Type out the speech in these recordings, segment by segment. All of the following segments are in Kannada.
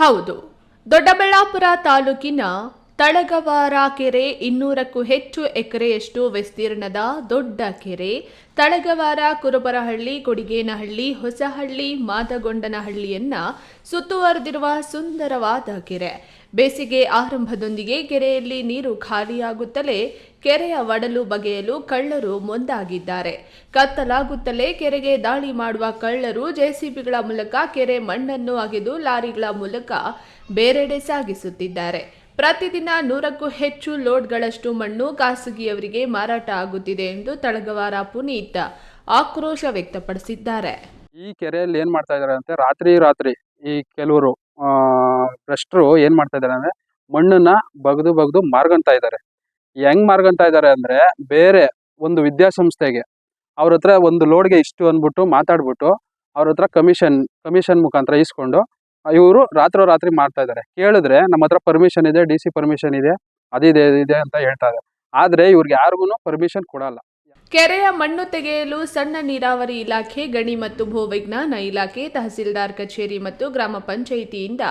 ಹೌದು ದೊಡ್ಡಬಳ್ಳಾಪುರ ತಾಲೂಕಿನ ತಳಗವಾರ ಕೆರೆ ಇನ್ನೂರಕ್ಕೂ ಹೆಚ್ಚು ಎಕರೆಯಷ್ಟು ವಿಸ್ತೀರ್ಣದ ದೊಡ್ಡ ಕೆರೆ. ತಳಗವಾರ ಕುರುಬರಹಳ್ಳಿ, ಕೊಡಿಗೇನಹಳ್ಳಿ, ಹೊಸಹಳ್ಳಿ, ಮಾದಗೊಂಡನಹಳ್ಳಿಯನ್ನ ಸುತ್ತುವರೆದಿರುವ ಸುಂದರವಾದ ಕೆರೆ. ಬೇಸಿಗೆ ಆರಂಭದೊಂದಿಗೆ ಕೆರೆಯಲ್ಲಿ ನೀರು ಖಾಲಿಯಾಗುತ್ತಲೇ ಕೆರೆಯ ಒಡಲು ಬಗೆಯಲು ಕಳ್ಳರು ಮುಂದಾಗಿದ್ದಾರೆ. ಕತ್ತಲಾಗುತ್ತಲೇ ಕೆರೆಗೆ ದಾಳಿ ಮಾಡುವ ಕಳ್ಳರು ಜೆಸಿಬಿಗಳ ಮೂಲಕ ಕೆರೆ ಮಣ್ಣನ್ನು ಅಗೆದು ಲಾರಿಗಳ ಮೂಲಕ ಬೇರೆಡೆ ಸಾಗಿಸುತ್ತಿದ್ದಾರೆ. ಪ್ರತಿದಿನ ನೂರಕ್ಕೂ ಹೆಚ್ಚು ಲೋಡ್ಗಳಷ್ಟು ಮಣ್ಣು ಖಾಸಗಿಯವರಿಗೆ ಮಾರಾಟ ಆಗುತ್ತಿದೆ ಎಂದು ತಳಗವಾರ ಪುನೀತ್ ಆಕ್ರೋಶ ವ್ಯಕ್ತಪಡಿಸಿದ್ದಾರೆ. ಈ ಕೆರೆಯಲ್ಲಿ ಏನ್ ಮಾಡ್ತಾ ಇದಾರೆ ಅಂತ ರಾತ್ರಿ ರಾತ್ರಿ ಈ ಕೆಲವರು ಭ್ರಷ್ಟರು ಏನ್ ಮಾಡ್ತಾ ಇದಾರೆ ಅಂದ್ರೆ ಮಣ್ಣನ್ನ ಬಗದು ಬಗದು ಮಾರ್ಗಂತ ಇದ್ದಾರೆ. ಹೆಂಗ್ ಮಾರ್ಗಂತ ಇದ್ದಾರೆ ಅಂದ್ರೆ ಬೇರೆ ಒಂದು ವಿದ್ಯಾಸಂಸ್ಥೆಗೆ ಅವ್ರ ಹತ್ರ ಒಂದು ಲೋಡ್ಗೆ ಇಷ್ಟು ಅಂದ್ಬಿಟ್ಟು ಮಾತಾಡ್ಬಿಟ್ಟು ಅವ್ರ ಹತ್ರ ಕಮಿಷನ್ ಕಮಿಷನ್ ಮುಖಾಂತರ ಇಸ್ಕೊಂಡು ಇವರು ರಾತ್ರೋ ರಾತ್ರಿ ಮಾಡ್ತಾ ಇದ್ದಾರೆ ಕೇಳಿದ್ರೆ ನಮ್ಮ ಹತ್ರ ಪರ್ಮಿಷನ್ ಇದೆ ಡಿ ಸಿ ಪರ್ಮಿಷನ್ ಇದೆ ಅದಿದೆ ಇದೆ ಅಂತ ಹೇಳ್ತಾ ಇದ್ದಾರೆ ಆದ್ರೆ ಇವ್ರಿಗೆ ಯಾರಿಗೂ ಪರ್ಮಿಷನ್ ಕೊಡಲ್ಲ. ಕೆರೆಯ ಮಣ್ಣು ತೆಗೆಯಲು ಸಣ್ಣ ನೀರಾವರಿ ಇಲಾಖೆ, ಗಣಿ ಮತ್ತು ಭೂವಿಜ್ಞಾನ ಇಲಾಖೆ, ತಹಸೀಲ್ದಾರ್ ಕಚೇರಿ ಮತ್ತು ಗ್ರಾಮ ಪಂಚಾಯಿತಿಯಿಂದ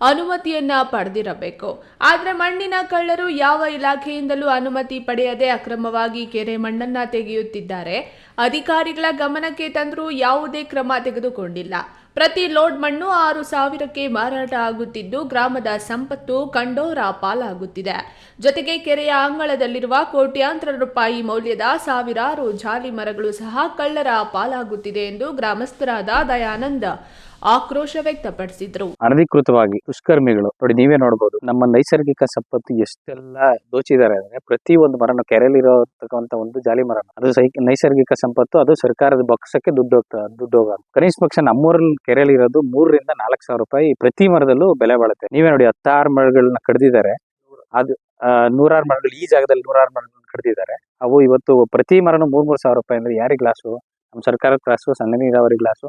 ಅನುಮತಿಯನ್ನ ಪಡೆದಿರಬೇಕು. ಆದರೆ ಮಣ್ಣಿನ ಕಳ್ಳರು ಯಾವ ಇಲಾಖೆಯಿಂದಲೂ ಅನುಮತಿ ಪಡೆಯದೆ ಅಕ್ರಮವಾಗಿ ಕೆರೆ ಮಣ್ಣನ್ನ ತೆಗೆಯುತ್ತಿದ್ದಾರೆ. ಅಧಿಕಾರಿಗಳ ಗಮನಕ್ಕೆ ತಂದರೂ ಯಾವುದೇ ಕ್ರಮ ತೆಗೆದುಕೊಂಡಿಲ್ಲ. ಪ್ರತಿ ಲೋಡ್ ಮಣ್ಣು ಆರು ಸಾವಿರಕ್ಕೆ ಮಾರಾಟ ಆಗುತ್ತಿದ್ದು ಗ್ರಾಮದ ಸಂಪತ್ತು ಕಂಡೋರ ಪಾಲಾಗುತ್ತಿದೆ. ಜೊತೆಗೆ ಕೆರೆಯ ಅಂಗಳದಲ್ಲಿರುವ ಕೋಟ್ಯಾಂತರ ರೂಪಾಯಿ ಮೌಲ್ಯದ ಸಾವಿರಾರು ಜಾಲಿ ಮರಗಳು ಸಹ ಕಳ್ಳರ ಪಾಲಾಗುತ್ತಿದೆ ಎಂದು ಗ್ರಾಮಸ್ಥರಾದ ದಯಾನಂದ ಆಕ್ರೋಶ ವ್ಯಕ್ತಪಡಿಸಿದ್ರು. ಅನಧಿಕೃತವಾಗಿ ದುಷ್ಕರ್ಮಿಗಳು. ನೋಡಿ, ನೀವೇ ನೋಡಬಹುದು ನಮ್ಮ ನೈಸರ್ಗಿಕ ಸಂಪತ್ತು ಎಷ್ಟೆಲ್ಲ ದೋಚಿದ್ದಾರೆ ಅಂದ್ರೆ, ಪ್ರತಿ ಒಂದು ಮರನ ಕೆರೆಯಲ್ಲಿರತಕ್ಕಂತ ಒಂದು ಜಾಲಿ ಮರ ಅದು ನೈಸರ್ಗಿಕ ಸಂಪತ್ತು, ಅದು ಸರ್ಕಾರದ ಬೊಕ್ಕಸಕ್ಕೆ ದುಡ್ಡು ಹೋಗ್ತದೆ ದುಡ್ಡು ಹೋಗ ಕನಿಷ್ಠ ಪಕ್ಷ ನಮ್ಮೂರಲ್ಲಿ ಕೆರೆಯಲ್ಲಿರೋದು ಮೂರರಿಂದ ನಾಲ್ಕು ಸಾವಿರ ರೂಪಾಯಿ ಪ್ರತಿ ಮರದಲ್ಲೂ ಬೆಲೆ ಬಾಳುತ್ತೆ. ನೀವೇ ನೋಡಿ, ಹತ್ತಾರು ಮರಗಳನ್ನ ಕಡ್ದಿದ್ದಾರೆ. ಅದು ನೂರಾರು ಮರಗಳು, ಈ ಜಾಗದಲ್ಲಿ ನೂರಾರು ಮರಗಳನ್ನ ಕಡ್ದಿದ್ದಾರೆ. ಅವು ಇವತ್ತು ಪ್ರತಿ ಮರನು ಮೂರ್ ಮೂರ್ ಸಾವಿರ ರೂಪಾಯಿ ಅಂದ್ರೆ ಯಾರಿಗೆ ಗ್ಲಾಸು ನಮ್ಮ ಸರ್ಕಾರದ ಗ್ಲಾಸು ಸಣ್ಣ ನೀರಾವರಿ ಗ್ಲಾಸು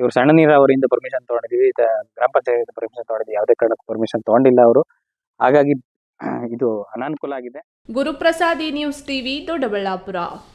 ಇವ್ರು ಸಣ್ಣ ನೀರಾವರಿಯಿಂದ ಪರ್ಮಿಷನ್ ತಗೊಂಡಿದೀವಿ ಗ್ರಾಮ ಪಂಚಾಯತ್ ಪರ್ಮಿಷನ್ ತಗೊಂಡಿದ್ವಿ, ಯಾವುದೇ ಕಾರಣಕ್ಕೂ ಪರ್ಮಿಷನ್ ತಗೊಂಡಿಲ್ಲ ಅವರು. ಹಾಗಾಗಿ, ಇದು ಅನಾನುಕೂಲ ಆಗಿದೆ. ಗುರುಪ್ರಸಾದಿ ನ್ಯೂಸ್ ಟಿವಿ, ದೊಡ್ಡಬಳ್ಳಾಪುರ.